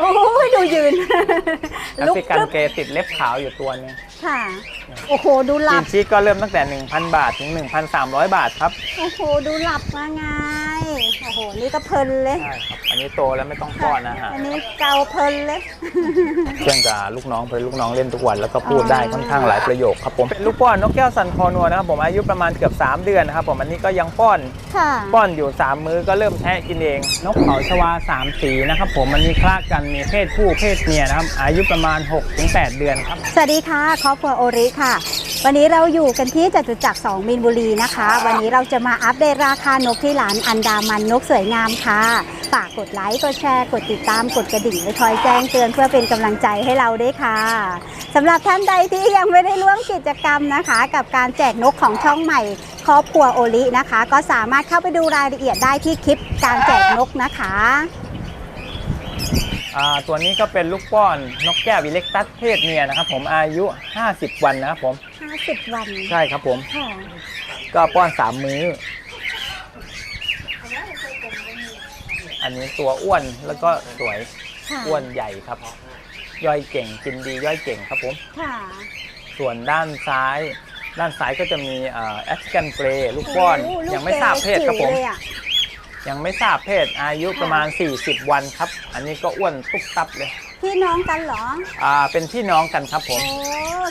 โอ้ยดูยืน แอลุกฟริกันขึ้นเกรย์ติดเล็บขาวอยู่ตัวหนึงค่ะ โอ้โห ดูหกิลับนชีสก็เริ่มตั้งแต่ 1,000 บาทถึง 1,300 บาทครับ โอ้โห ดูหลับมาไงโอ้โห นี่ก็เพลินเลย ใช่ครับอันนี้โตแล้วไม่ต้องป้อนอาหารอันนี้เกาเพลินเลยเชื่องกับลูกน้องเพราะลูกน้องเล่นทุกวันแล้วก็พูดได้ค่อนข้างหลายประโยคครับผมเป็นลูกป้อนนกแก้วซันคอนัวนะครับผมอายุประมาณเกือบ 3 เดือนนะครับผมอันนี้ก็ยังป้อน ค่ะ ป้อนอยู่ 3 มื้อก็เริ่มแทะกินเองนกเขาชวา 3 สีนะครับผมมันมีคลากกันมีเพศผู้เพศเมียนะครับอายุประมาณ 6-8 เดือนครับ สวัสดีค่ะ ครอบครัวโอริค่ะ วันนี้เราอยู่กันที่จตุจักร2มินบุรีนะคะ วันนี้เราจะมาอัปเดตราคานกที่ร้านอันดามันนกสวยงามค่ะ ฝากกดไลค์กดแชร์กดติดตามกดกระดิ่งไว้คอยแจ้งเตือนเพื่อเป็นกำลังใจให้เราด้วยค่ะสำหรับท่านใดที่ยังไม่ได้ร่วมกิจกรรมนะคะ กับการแจกนกของช่องใหม่ ครอบครัวโอรินะคะ ก็สามารถเข้าไปดูรายละเอียดได้ที่คลิปการแจกนกนะคะ ตัวนี้ก็เป็นลูกป้อนนกแก้ววิเล็กตัสเพศเมียนะครับผมอายุ 50 วันนะครับผม50 วันใช่ครับผมค่ะก็ป้อน 3 มื้อ อันนี้ตัวอ้วนแล้วก็สวยค่ะอ้วนใหญ่ครับ ย่อยเก่งกินดีย่อยเก่งครับผม ค่ะส่วนด้านซ้าย ด้านซ้ายก็จะมีแอฟริกันเกรย์ลูกป้อนโลูกยังไม่ทราบเพศครับผมจิ๋วเลยอะ ยังไม่ทราบเพศอายุประมาณ 40 วันครับ อันนี้ก็อ้วนตุ๊บตับเลยพี่น้องกันเหรอ อ่า เป็นพี่น้องกันครับผม โอ้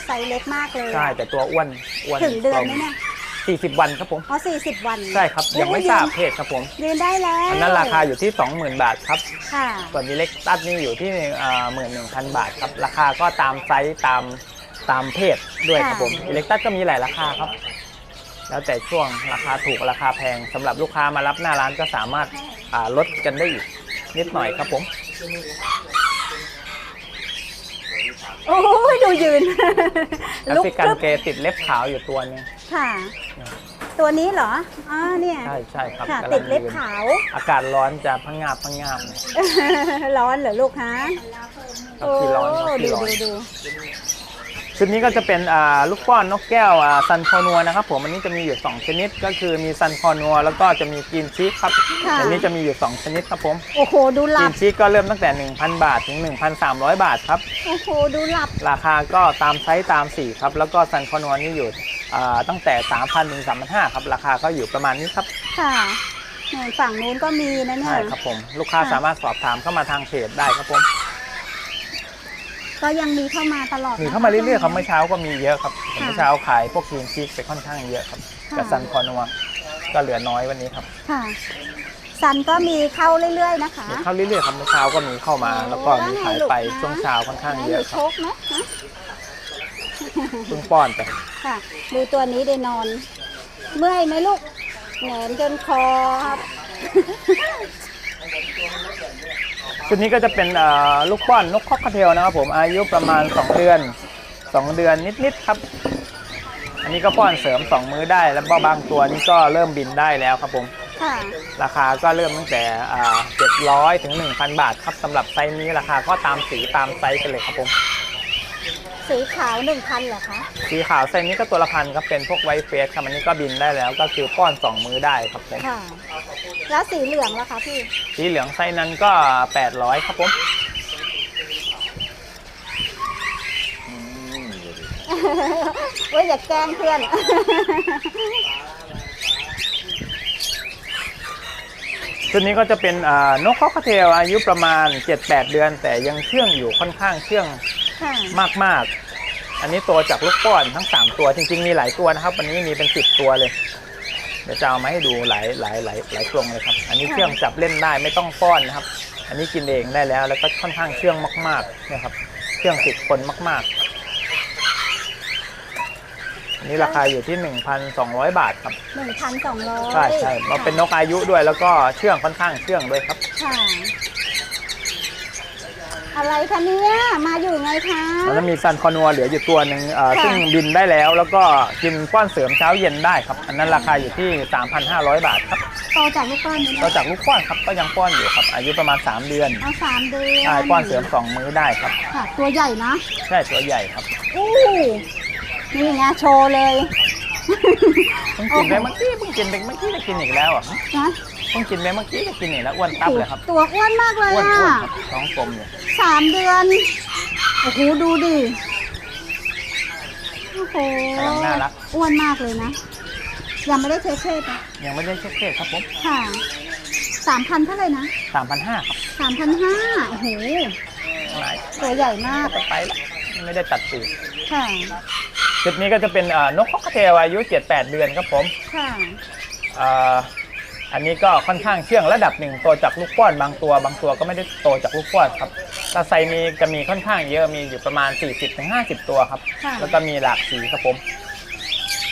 ไซส์เล็กมากเลยอะใช่แต่ตัวอ้วนอ้วนถึงเดือนไหมเนี่ย40วันครับผมอ๋อ40วันใช่ครับยังไม่ทราบเพศครับผมยืนได้แล้วอันนั้นราคาอยู่ที่ 20,000 บาทครับค่ะส่วนนี้เล็กตัดนี่อยู่ที่หมื่นหนึ่งพันบาทครับราคาก็ตามไซส์ตามตามเพศด้วยครับผมอิเล็กตัสก็มีหลายราคาครับ แล้วแต่ช่วงราคาถูกราคาแพงสำหรับลูกค้ามารับหน้าร้านก็สามารถอ่าลดกันได้อีกนิดหน่อยครับผม โอ้ยดูยืน แอลุกฟริกันขึ้นเกรย์ติดเล็บขาวอยู่ตัวหนึงค่ะ ตัวนี้เหรออ๋อเนี่ยใช่ใช่ครับค่ะ กำติลัดงเล็บยืนขาว อากาศร้อนจะพังงาบพังงาบหน่อยร้อนเหรอลูกฮะครับที่ร้อนครับดูที่ร้อน ดูดู ชุดนี้ก็จะเป็นอ่าลูกป้อนนกแก้วอ่าซันคอนัวนะครับผมอันนี้จะมีอยู่ 2 ชนิดก็คือมีซันคอนัวแล้วก็จะมีกรีนชีสครับค่ะ อันนี้จะมีอยู่ 2 ชนิดครับผมโอ้โห ดูหกลัรีบนชีสก็เริ่มตั้งแต่ 1,000 บาทถึง 1,300 บาทครับ โอ้โห ดูหลับ ราคาก็ตามไซส์ตามสีครับแล้วก็ซันคอนัวนี่อยู่อ่าตั้งแต่ 3,000ถึง3,500ครับราคาก็อยู่ประมาณนี้ครับ ค่ะนู่นฝั่งนู้นก็มีนะเนี่ย ใช่ครับผม ลูกค้าค่ะ สามารถสอบถามเข้ามาทางเพจได้ครับผม ก็ยังมีเข้ามาตลอดมีนะคะเข้ามาเรื่อยๆครับเมื่อเช้าก็มีเยอะครับค่ะเมื่อเช้าขายพวกกรีนชีสไปค่อนข้างเยอะครับค่ะกับซันคอนัวก็เหลือน้อยวันนี้ครับค่ะซันก็มีเข้าเรื่อยๆนะคะมีเข้าเรื่อยๆครับเมื่อเช้าก็มีเข้ามา แล้วก็มีขายไปช่วงเช้าค่อนข้างเยอะหคชรับกไหมฮะเพิ่งป้อนไปค่ะ ดูตัวนี้ได้นอน เมื่อยไหมลูกแหนนจนคอครับ ชุดนี้ก็จะเป็นเอ่อลูกป้อนนกคอกคาเทลนะครับผมอายุประมาณ 2 เดือน 2 เดือนนิดๆครับ อันนี้ก็ป้อนเสริม 2 มื้อได้ แล้วก็บางตัวนี้ก็เริ่มบินได้แล้วครับผมค่ะราคาก็เริ่มตั้งแต่อ่า700ถึง1,000บาทครับสำหรับไซส์นี้ราคาก็ตามสีตามไซส์กันเลยครับผม สีขาวหนึ่งพันเหรอคะสีขาวไซส์นี้ก็ตัวละพันครับเป็นพวกไวท์เฟสครับอันนี้ก็บินได้แล้ว ก็คือป้อน2มื้อได้ครับผมค่ะ แล้วสีเหลืองล่ะคะพี่สีเหลืองไซส์นั้นก็800ครับผมเว้ยอย่าแกล้งเพื่อน ชุดนี้ก็จะเป็นอ่านกคอกคาเทลอายุประมาณ 7-8 เดือน แต่ยังเชื่องอยู่ค่อนข้างเชื่องค่ะ มากๆ อันนี้ตัวจากลูกป้อนทั้ง 3 ตัวจริง ๆ มีหลายตัวนะครับ วันนี้มีเป็น 10 ตัวเลย เดี๋ยวจะเอามาให้ดูหลายหลายหลายหลายกรงเลยครับ อันนี้เชื่องจับเล่นได้ไม่ต้องป้อนนะครับ อันนี้กินเองได้แล้วแล้วก็ค่อนข้างเชื่องมากๆนะครับ เชื่องติดคนมากๆอันนี้ราคาอยู่ที่ 1,200 บาทครับหนึ่งพันสองร้อยใช่ใช่มันเป็นนกอายุด้วยแล้วก็เชื่องค่อนข้างเชื่องด้วยครับ ค่ะ อะไรคะเนี่ย มาอยู่ไงคะ แล้วมีซันคอนัวเหลืออยู่ตัวหนึ่งเอ่อค่ะ ซึ่งบินได้แล้วแล้วก็กินป้อนเสริมเช้าเย็นได้ครับ อันนั้นราคาอยู่ที่ 3,500 บาทครับโตจากลูกก้อนนี้เราจากลูกป้อนครับก็ยังป้อนอยู่ครับ อายุประมาณ 3 เดือนเอาสามเดือนใช่ป้อนเสริม 2 มื้อได้ครับค่ะ ตัวใหญ่นะใช่ตัวใหญ่ครับอู้นี่ไงโชว์เลย เพิ่งกินไปเมื่อกี้เพิ่งกินไปเมื่อกี้ได้กินอีกแล้วอะนะ เพิ่งกินไปเมื่อกี้ก็กินนี่แล้วอ้วนตับเลยครับตัวอ้วนมากเลยอ้วนอะอ้วนครับท้องกลมอยู่สามเดือน โอ้โห ดูดิ โอ้โห กำลังน่ารัก อ้วนมากเลยนะ ยังไม่ได้เช็คเพศอะยังไม่ได้เช็คเพศครับผมค่ะสามพันเท่าไหร่นะสามพันห้าครับสามพันห้าโอ้โห หลายตัวใหญ่มาก จะไปแล้วไม่ได้ตัดปีกค่ะ จุดนี้ก็จะเป็นเอ่อนกคอกเทลอายุ 7-8 เดือนครับผมค่ะ เอ่อ อันนี้ก็ค่อนข้างเชื่องระดับหนึ่งโตจากลูกป้อนบางตัว บางตัวก็ไม่ได้โตจากลูกป้อนครับตาไซมีจะมีค่อนข้างเยอะมีอยู่ประมาณ 40-50 ตัวครับ ค่ะแล้วก็มีหลากสีครับผม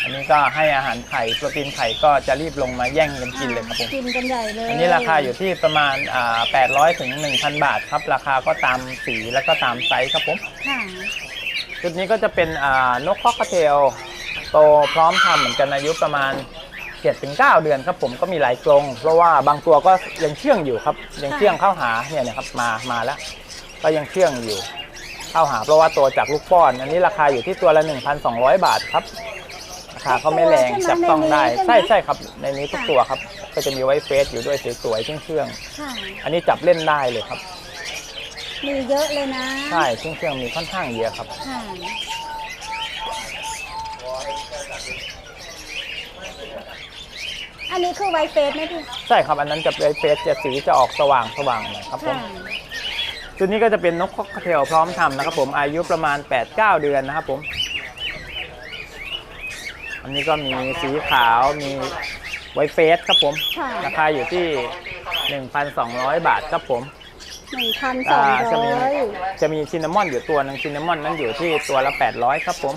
อันนี้ก็ให้อาหารไข่โปรตีนไข่ก็จะรีบลงมาแย่งกันกินเลยครับผม กินกันใหญ่เลยอันนี้ราคาอยู่ที่ประมาณอ่า800ถึง1,000 บาทครับ ราคาก็ตามสีแล้วก็ตามไซส์ครับผม ค่ะชุดนี้ก็จะเป็นอ่านกคอกเทลโตพร้อมทำเหมือนกันอายุประมาณ 7-9 เดือนครับผมก็มีหลายกรงเพราะว่าบางตัวก็ยังเชื่องอยู่ครับ ยังเชื่องเข้าหาเนี่ยนะครับมามาแล้ว ก็ยังเชื่องอยู่ เข้าหาเพราะว่าตัวจากลูกป้อน อันนี้ราคาอยู่ที่ตัวละ 1,200 บาทครับราคาก็ไม่แรงจับต้องได้ใช่ใช่ครับ ในนี้ทุกตัวครับ ก็จะมีไว้เฟสอยู่ด้วยสวยๆเชื่องค่ะๆอันนี้จับเล่นได้เลยครับ มีเยอะเลยนะ ใช่เชื่องๆมีค่อนข้างเยอะครับ ค่ะ อันนี้คือไวเฟสไหมพี่ใช่ครับอันนั้นจะเป็นเฟสจะสีจะออกสว่างสว่างหน่อยครับผมค่ะชุดนี้ก็จะเป็นนกคอกเทลพร้อมทำนะครับผมอายุประมาณ 8-9 เดือนนะครับผม อันนี้ก็มีสีขาวมีไวท์เฟสครับผม ค่ะ ราคาอยู่ที่ 1,200 บาทครับผมหนึ่งพันสองจะมีร้อยจะมีชินนามอนอยู่ตัวหนึงชินนามอนนั้นอยู่ที่ตัวละ 800 ครับผม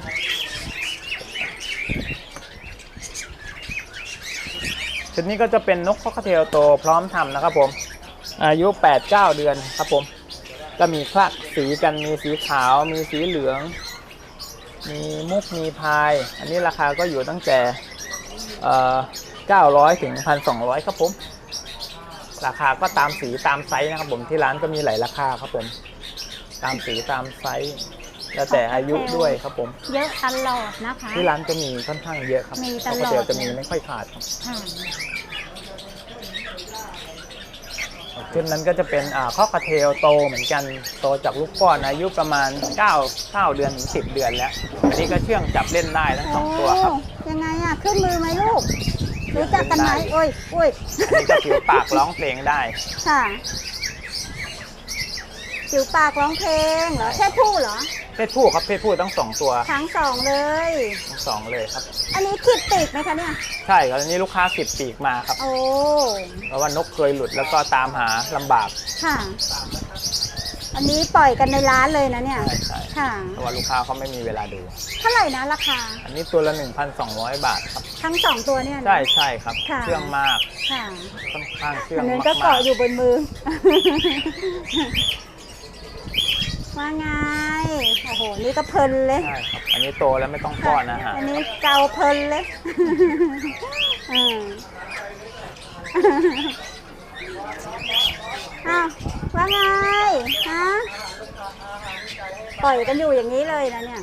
ชุดนี้ก็จะเป็นนกคอกเทลโตพร้อมทำนะครับผม อายุ 8-9 เดือนครับผม ก็มีคละสีกันมีสีขาว มีสีเหลือง มีมุกมีพาย อันนี้ราคาก็อยู่ตั้งแต่เอ่อ900 ถึง 1,200 ครับผม ราคาก็ตามสีตามไซส์นะครับผมที่ร้านก็มีหลายราคาครับผม ตามสีตามไซส์ แล้วแต่อายุด้วยครับผม เยอะตลอดนะคะ ที่ร้านก็มีค่อนข้างเยอะครับมีตลอด ปกติจะมีไม่ค่อยขาดครับค่ะชุดนั้นก็จะเป็นอ่าข้อกระเทลโตเหมือนกันโตจากลูกป้อนอายุประมาณ9 9เดือนถึง10 เดือนแล้ว อันนี้ก็เชื่องจับเล่นได้ทั้งสองตัวครับ โอ้ยังไงอะขึ้นมือไหมลูก รู้จักกันไหมโอ้ยโอ้ยอันนี้ก็ผิวปากร้องเพลงได้ ค่ะ จิ๋วปากร้องเพลงเหรอแค่ผู้เหรอเพศผู้ครับเพศผู้ทั้งสองตัวทั้งสองเลย ทั้งสองเลยครับ อันนี้ขีดปีกไหมคะเนี่ย ใช่ครับอันนี้ลูกค้าสิบปีกมาครับ โอ้เพราะว่านกเคยหลุดแล้วก็ตามหาลำบากค่ะ อันนี้ปล่อยกันในร้านเลยนะเนี่ย ใช่ใช่ค่ะ เพราะว่าลูกค้าเขาไม่มีเวลาดู เท่าไหร่นะราคา อันนี้ตัวละ 1,200 บาทครับ ทั้งสองตัวเนี่ยนะ ใช่ใช่ครับ ค่ะ เชื่องมากค่ะค่อนข้างเชื่องอันนั้นมาก็กเกาะอยู่บนมือ ว่าไง โอ้โห นี่ก็เพลินเลยๆใช่ครับ อันนี้โตแล้วไม่ต้องป้อนอาหารอันนี้เกาเพลินเลยอืมอ้าวว่าไง ฮะ ปล่อยกันอยู่อย่างนี้เลยนะเนี่ย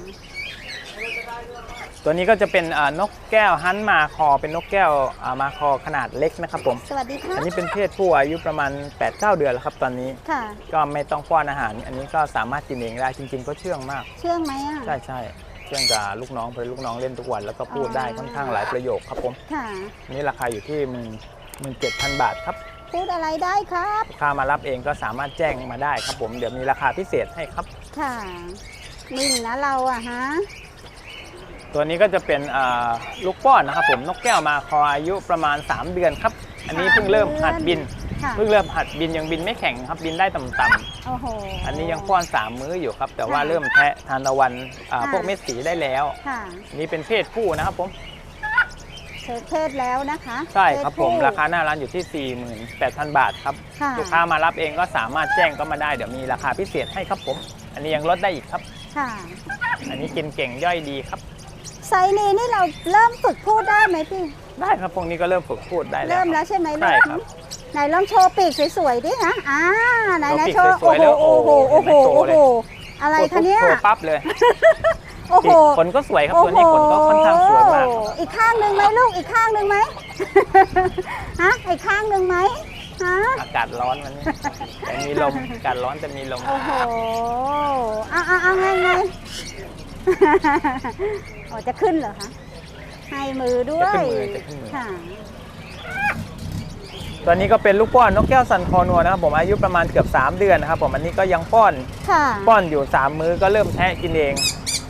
ตัวนี้ก็จะเป็นอ่านกแก้วฮันมาคอ เป็นนกแก้วอ่ามาคอขนาดเล็กนะครับผม สวัสดีค่ะ อันนี้เป็นเพศผู้อายุประมาณ 8-9 เดือนแล้วครับตอนนี้ ค่ะ ก็ไม่ต้องป้อนอาหาร อันนี้ก็สามารถกินเองได้จริง ๆ ก็เชื่องมาก เชื่องไหมอะ ใช่ใช่เชื่องกับลูกน้องเพราะลูกน้องเล่นทุกวันแล้วก็พูดได้ค่อนข้างหลายประโยคครับผม ค่ะอันนี้ราคาอยู่ที่หมื่นหมื่นเจ็ดพันบาทครับพูดอะไรได้ครับลูกค้ามารับเองก็สามารถแจ้งมาได้ครับผม เดี๋ยวมีราคาพิเศษให้ครับ ค่ะนิ่งนะเราอะฮะ ตัวนี้ก็จะเป็นอ่าลูกป้อนนะครับผมนกแก้วมาคออายุประมาณ 3 เดือนครับ อันนี้เพิ่งเริ่มหัดบิน ค่ะเพิ่งเริ่มหัดบินยังบินไม่แข็งครับบินได้ต่ำๆโอ้โหอันนี้ยังป้อน 3 มื้ออยู่ครับแต่ว่าค่ะเริ่มแทะทานตะวันอ่าค่ะ พวกเม็ดสีได้แล้วค่ะ อันนี้เป็นเพศผู้นะครับผมเช็คเพศแล้วนะคะใช่ครับผมเพศผู้ราคาหน้าร้านอยู่ที่ 48,000 บาทครับ ค่ะลูกค้ามารับเองก็สามารถแจ้งก็มาได้เดี๋ยวมีราคาพิเศษให้ครับผม อันนี้ยังลดได้อีกครับ ค่ะ อันนี้กินเก่งย่อยดีครับ ไซส์นี้นี่เราเริ่มฝึกพูดได้ไหมพี่ ได้ครับพวกนี้ก็เริ่มฝึกพูดได้แล้วเริ่มคแล้รับวใช่ไหมใช่ลูกครับไหนลองโชว์ปีกสวยๆดิฮะอ่าไหนไหนโชโชว์ว์ปีกโอ้สโหวยๆโอ้โหเลยโอ้โหโอ้โอ้โหโหอะไรคะเนี่ยโชว์ปั๊บเลยโอ้โหขนก็สวยครับตัวนี้ขนก็ค่อนข้างสวยมากครับอีกข้างหนึ่งไหมลูกอีกข้างหนึ่งไหมฮะอีกข้างหนึ่งไหมฮะอากาศร้อนวันนี้แต่มีลมอากาศร้อนแต่มีลมโอ้โหเอาเอาเอาไงไง โอ้จะขึ้นเหรอคะ ให้มือด้วย จะขึ้นมือจะขึ้นมือ ค่ะ ตัวนี้ก็เป็นลูกป้อนนกแก้วสันคอนัวนะครับผมอายุประมาณเกือบ 3 เดือนนะครับผมอันนี้ก็ยังป้อนค่ะ ป้อนอยู่ 3 มื้อก็เริ่มแทะกินเอง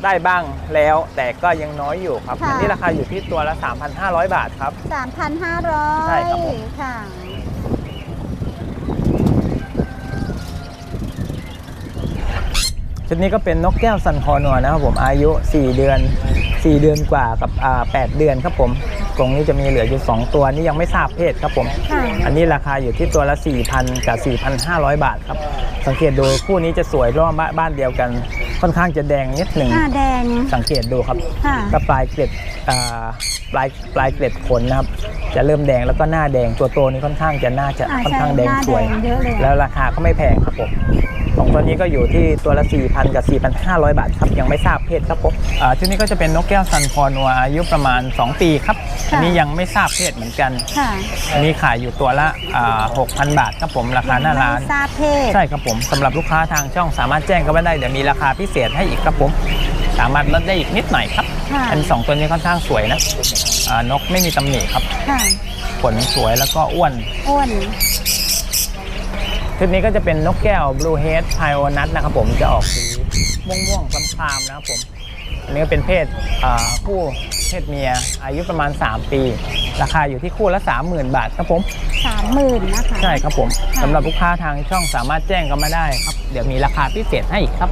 ได้บ้างแล้ว แต่ก็ยังน้อยอยู่ครับค่ะ อันนี้ราคาอยู่ที่ตัวละ 3,500 บาทครับ สามพันห้าร้อยใช่ครับผม ค่ะ ชุดนี้ก็เป็นนกแก้วสันคอนัวนะครับผมอายุ 4 เดือน 4 เดือนกว่ากับอ่า8เดือนครับผมกรงนี้จะมีเหลืออยู่ 2 ตัวนี่ยังไม่ทราบเพศครับผม ค่ะอันนี้ราคาอยู่ที่ตัวละ 4,000 กับ 4,500 บาทครับ สังเกตดูคู่นี้จะสวยเพราะว่าบ้านบ้านเดียวกัน ค่อนข้างจะแดงนิดหนึ่งอ่าแดง สังเกตดูครับค่ะ ก็ปลายเกล็ดอ่าปลายปลายเกล็ดขนนะครับ จะเริ่มแดงแล้วก็หน้าแดงตัวโตนี้ค่อนข้างจะน่าจะอ่าค่อนใช่ข้างแดงหน้าสวยแดงเยอะเลยแล้วราคาก็ไม่แพงครับผม สองตัวนี้ก็อยู่ที่ตัวละ 4,000 กับ 4,500 บาทครับยังไม่ทราบเพศครับผมอ่าชุดนี้ก็จะเป็นนกแก้วซันคอนัวอายุประมาณ 2 ปีครับอันนี้ยังไม่ทราบเพศเหมือนกัน ค่ะอันนี้ขายอยู่ตัวละอ่า6,000 บาทครับผมราคาหน้าร้าน ไม่ทราบเพศ ใช่ครับผมสำหรับลูกค้าทางช่องสามารถแจ้งกันมาได้เดี๋ยวมีราคาพิเศษให้อีกครับผม สามารถลดได้อีกนิดหน่อยครับค่ะ อันสองตัวนี้ค่อนข้างสวยนะอ่านกไม่มีตำหนิครับค่ะ ขนสวยแล้วก็อ้วนอ้วน ชุดนี้ก็จะเป็นนกแก้ว Blue Head p i o n u t นะครับผมจะออกสีม่วงม่วงๆคล้ำๆนะครับผมอันนี้ก็เป็นเพศอ่าคู่เพศเมียอายุประมาณ 3 ปี ราคาอยู่ที่คู่ละ 30,000 บาทครับผมสามหมื่นนะคะใช่ครับผมค่ะสำหรับลูกค้าทางช่องสามารถแจ้งกันมาได้ครับ เดี๋ยวมีราคาพิเศษให้อีกครับ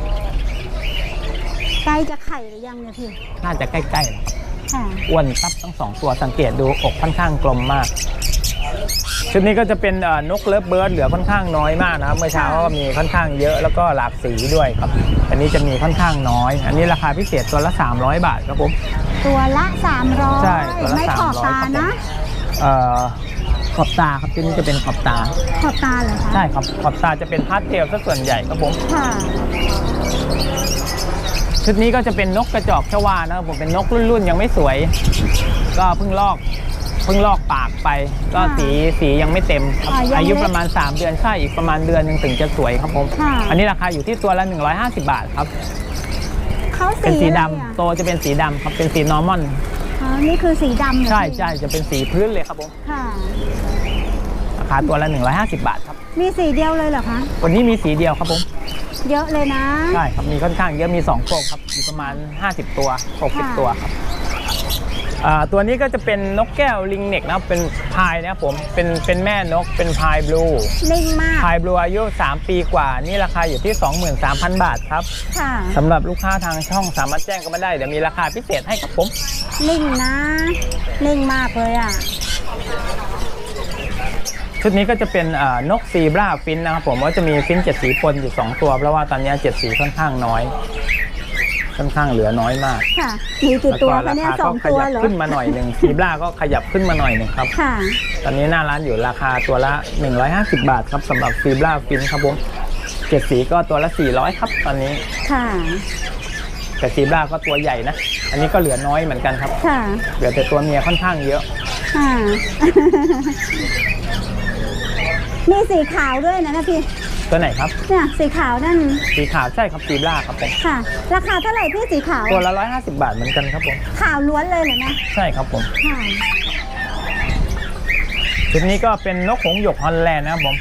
ใกล้จะไข่หรือยังเนี่ยพี่น่าจะใกล้ๆแล้วครับค่ะอ้วนตับทั้งสองตัวสังเกตดูอกค่อนข้างกลมมาก ชุดนี้ก็จะเป็นเอ่อนกเลิฟเบิร์ดเหลือค่อนข้างน้อยมากนะครับเมื่อเช้าก็มีค่อนข้างเยอะแล้วก็หลากสีด้วยครับ อันนี้จะมีค่อนข้างน้อย อันนี้ราคาพิเศษตัวละ 300 บาทครับผมตัวละสามร้อยใช่ตัวละไม่ขอบ300ตาครับผมนะเอ่อขอบตาครับที่นี่จะเป็นขอบตา ขอบตาเหรอคะใช่ครับขอบตาจะเป็นพาสเทลซะส่วนใหญ่ครับผมค่ะชุดนี้ก็จะเป็นนกกระจอกชวานะครับผมเป็นนกรุ่นๆยังไม่สวย ก็เพิ่งลอก เพิ่งลอกปากไป ก็ค่ะสีสียังไม่เต็มครับอ่ายังอายุไม่ประมาณ 3 เดือนใช่อีกประมาณเดือนหนึงถึงจะสวยครับผม ค่ะ อันนี้ราคาอยู่ที่ตัวละ 150 บาทครับ เขาสีเป็นสีดำอะไรอะโตจะเป็นสีดำครับเป็นสีนอร์มอน อ๋อนี่คือสีดำเหรอใช่พี่ใช่จะเป็นสีพื้นเลยครับผมค่ะ ราคาตัวละ 150 บาทครับมีสีเดียวเลยเหรอคะ วันนี้มีสีเดียวครับผมเยอะเลยนะ ใช่ครับมีค่อนข้างเยอะมี2กรงครับอยู่ประมาณ 50 ตัวค่ะ60 ตัวครับอ่า ตัวนี้ก็จะเป็นนกแก้วลิงเน็กนะครับเป็นพายนะครับผมเป็นเป็นแม่นกเป็นพายบลูนิ่งมากพายบลูอายุ 3 ปีกว่า นี่ราคาอยู่ที่ 23,000 บาทครับค่ะสำหรับลูกค้าทางช่องสามารถแจ้งกันมาได้เดี๋ยวมีราคาพิเศษให้ครับผมนิ่งนะนิ่งมากเลยอะชุดนี้ก็จะเป็นอ่านกซีบราฟินนะครับผมว่าจะมีฟินเจ็ดสีปนอยู่ 2 ตัว เพราะว่าตอนนี้เจ็ดสีค่อนข้างน้อย ค่อนข้างเหลือน้อยมากค่ะมีกี่ตัวแล้คะก็เนี่ยราสคาอก็งขตัวยับเหรอขึ้นมาหน่อยหนึ่งซีบราก็ขยับขึ้นมาหน่อยหนึ่งครับ ค่ะ ตอนนี้หน้าร้านอยู่ราคาตัวละ 150 บาทครับสำหรับซีบราฟินครับผมเจ็ดสีก็ตัวละ 400 ครับตอนนี้ ค่ะ แต่ซีบราก็ตัวใหญ่นะ อันนี้ก็เหลือน้อยเหมือนกันครับ ค่ะ เหลือแต่ตัวเมียค่อนข้างเยอะ ค่ะ มีสีขาวด้วยนะนะพี่ ตัวไหนครับ เนี่ยสีขาวนั่นสีขาวใช่ครับซีบราครับผมค่ะ ราคาเท่าไหร่พี่สีขาวตัวละ150 บาทเหมือนกันครับผมขาวล้วนเลยเหรอนะใช่ครับผมค่ะชุดนี้ก็เป็นนกหงส์หยกฮอลแลนด์นะครับผม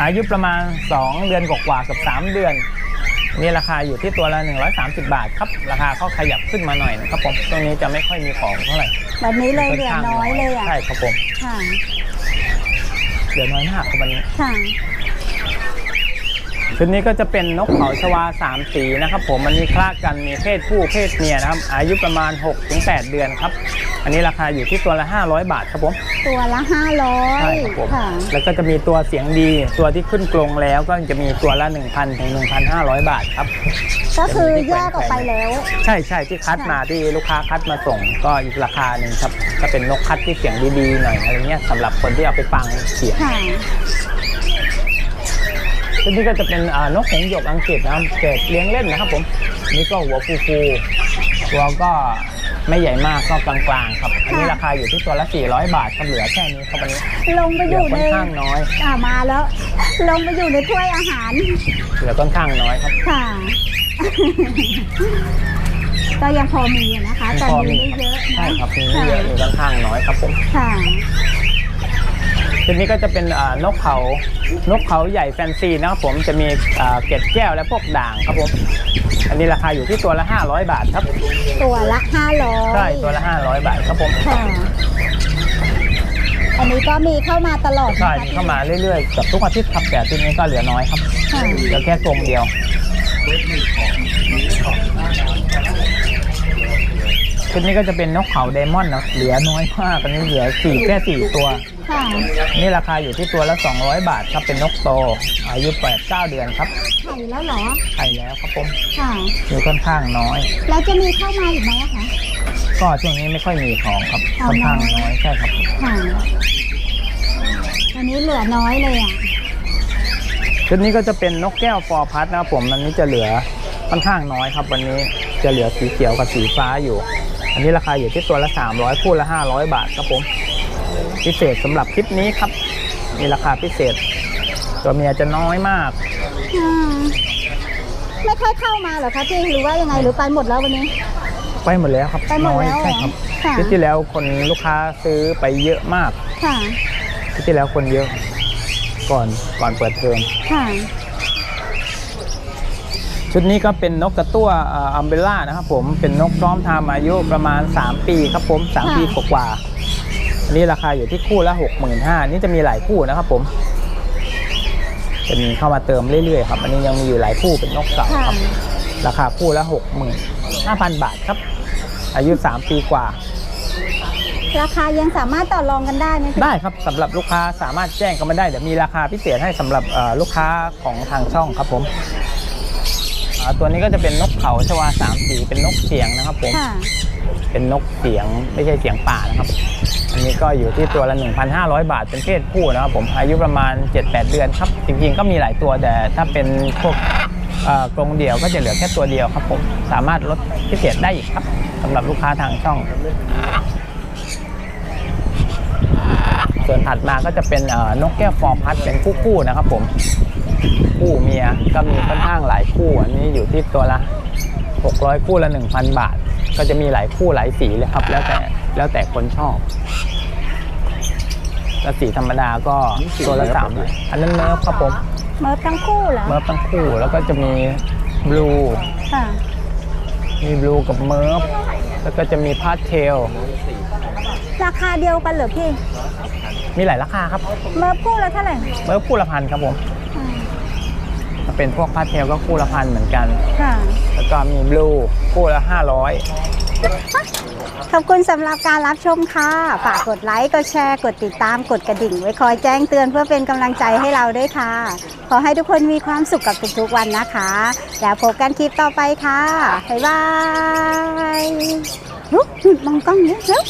อายุประมาณ 2 เดือนกว่าๆกับ 3 เดือนนี่ราคาอยู่ที่ตัวละ 130 บาทครับ ราคาก็ขยับขึ้นมาหน่อยนะครับผมตรงนี้จะไม่ค่อยมีของเท่าไหร่แบบนี้เลยเหลือน้อยเลยอะใช่ครับผมค่ะเหลือน้อยมากครับวันนี้ค่ะ ชุดนี้ก็จะเป็นนกเขาชวา3สีนะครับผมมันมีคลากันมีเพศผู้เพศเมียนะครับ อายุประมาณ 6-8 เดือนครับ อันนี้ราคาอยู่ที่ตัวละ 500 บาทครับผม ตัวละห้าร้อยใช่ครับผมค่ะแล้วก็จะมีตัวเสียงดี ตัวที่ขึ้นกรงแล้วก็จะมีตัวละ 1,000ถึง1,500 บาทครับ ก็คือแยกออกไปแล้ว ใช่ใช่ที่คัดค่ะมาที่ลูกค้าคัดมาส่ง ก็อีกราคาหนึ่งครับก็เป็นนกคัดที่เสียงดีๆหน่อยอะไรเงี้ยสำหรับคนที่เอาไปฟังเสียง ค่ะทีนี้ก็จะเป็นอ่านกหงส์หยกอังกฤษนะครับเกิดเลี้ยงเล่นนะครับผมนี่ก็หัวฟูๆตัวก็ไม่ใหญ่มากก็กลางๆครับอันนี้ค่ะราคาอยู่ที่ตัวละ 400 บาทครับเหลือแค่นี้ครับวันนี้ลงไปเหอลือยู่ในค่อนข้างน้อยอ่ามาแล้ว ลงไปอยู่ในถ้วยอาหาร เหลือค่อนข้างน้อยครับค่ะก็ยังพอมีอะนะคะแต่พอมีมีไม่เยอะใช่นะครับมีไม่เยอะมีค่อนข้างน้อยครับผมค่ะ ทีนี้ก็จะเป็นอ่านกเขานกเขาใหญ่แฟนซีนะครับผมจะมีอ่าเกล็ดแก้วและพวกด่างครับผมอันนี้ราคาอยู่ที่ตัวละ 500 บาทครับ ตัวละห้าร้อยใช่ตัวละ 500 บาทครับผมค่ะอันนี้ก็มีเข้ามาตลอดใช่นะคะมีเข้ามาเรื่อยๆกับทุกอาทิตย์ครับแต่อาทิตย์นี้ก็เหลือน้อยครับค่ะเหลือแค่กรงเดียว ชุดนี้ก็จะเป็นนกเขาไดมอนด์นะเหลือน้อยมากอันนี้เหลือสี่แค่สี่ตัว ค่ะนี่ราคาอยู่ที่ตัวละ 200 บาทครับเป็นนกโต อายุ8 9เดือนครับไข่แล้วเหรอ ไข่แล้วครับผมค่ะมีค่อนข้างน้อย แล้วจะมีเข้ามาอีกไหมอะคะ ก็ช่วงนี้ไม่ค่อยมีของครับอ๋อ ค่อนข้างน้อยใช่ครับค่ะอันนี้เหลือน้อยเลยอะ ชุดนี้ก็จะเป็นนกแก้วฟอร์พัดนะครับผมอันนี้จะเหลือค่อนข้างน้อยครับ วันนี้จะเหลือสีเขียวกับสีฟ้าอยู่ อันนี้ราคาอยู่ที่ตัวละ 300 คู่ละ 500 บาทครับผม พิเศษสำหรับคลิปนี้ครับ มีราคาพิเศษ ตัวเมียจะน้อยมาก อืมไม่ค่อยเข้ามาเหรอคะพี่หรือว่ายังไงหรือไปหมดแล้ววันนี้ ไปหมดแล้วครับไปหมดน้อยแล้วเหรอใช่ครับค่ะ คลิปที่แล้วคนลูกค้าซื้อไปเยอะมากค่ะ คลิปที่แล้วคนเยอะ ก่อนก่อนเปิดเทอมค่ะ ชุดนี้ก็เป็นนกกระตั้วอัมเบล่านะครับผมเป็นนกพร้อมทำอายุประมาณ 3 ปีครับผม3ค่ะปีกว่าๆอันนี้ราคาอยู่ที่คู่ละ 65,000นี่จะมีหลายคู่นะครับผมจะมีเข้ามาเติมเรื่อยๆครับอันนี้ยังมีอยู่หลายคู่เป็นนกเก่าค่ะครับ ราคาคู่ละ 65,000 บาทครับ อายุ 3 ปีกว่า ราคายังสามารถต่อรองกันได้ไหมพี่ได้ครับสำหรับลูกค้าสามารถแจ้งกันมาได้เดี๋ยวมีราคาพิเศษให้สำหรับเอ่อลูกค้าของทางช่องครับผมอ่า ตัวนี้ก็จะเป็นนกเขาชวาสามสีเป็นนกเสียงนะครับผมค่ะ เป็นนกเสียงไม่ใช่เสียงป่านะครับ อันนี้ก็อยู่ที่ตัวละ 1,500 บาทเป็นเพศผู้นะครับผมอายุประมาณ 7-8 เดือนครับ จริงๆก็มีหลายตัวแต่ถ้าเป็นพวกเอ่อกรงเดี่ยวก็จะเหลือแค่ตัวเดียวครับผมสามารถลดพิเศษได้อีกครับสำหรับลูกค้าทางช่อง ส่วนถัดมาก็จะเป็นเอ่อนกแก้วฟอร์พัดเป็นคู่คู่ๆนะครับผม คู่เมียก็มีค่อนข้างหลายคู่อันนี้อยู่ที่ตัวละ 600 คู่ละ 1,000 บาท ก็จะมีหลายคู่หลายสีเลยครับ แล้วแต่แล้วแต่คนชอบแล้วสีธรรมดาก็ตัวละสามร้อยอันนั้นเมิร์ฟครับผมเมิร์ฟทั้งคู่เหรอเมิร์ฟทั้งคู่แล้วก็จะมีบลูค่ะมีบลูกับเมิร์ฟแล้วก็จะมีพาสเทลราคาเดียวกันเหรอพี่ มีหลายราคาครับ เมิร์ฟคู่ละเท่าไหร่ เมิร์ฟคู่ละพันครับผมอ่าถ้า เป็นพวกพาสเทลก็คู่ละพันเหมือนกัน ค่ะ แล้วก็มีบลูคู่ละ 500 ขอบคุณสำหรับการรับชมค่ะ ฝากกดไลค์ กดแชร์ กดติดตาม กดกระดิ่ง ไว้คอยแจ้งเตือนเพื่อเป็นกำลังใจให้เราด้วยค่ะ ขอให้ทุกคนมีความสุขกับทุกๆวันนะคะ แล้วพบกันคลิปต่อไปค่ะ บ๊ายบายลุกมองกล้องเยอะ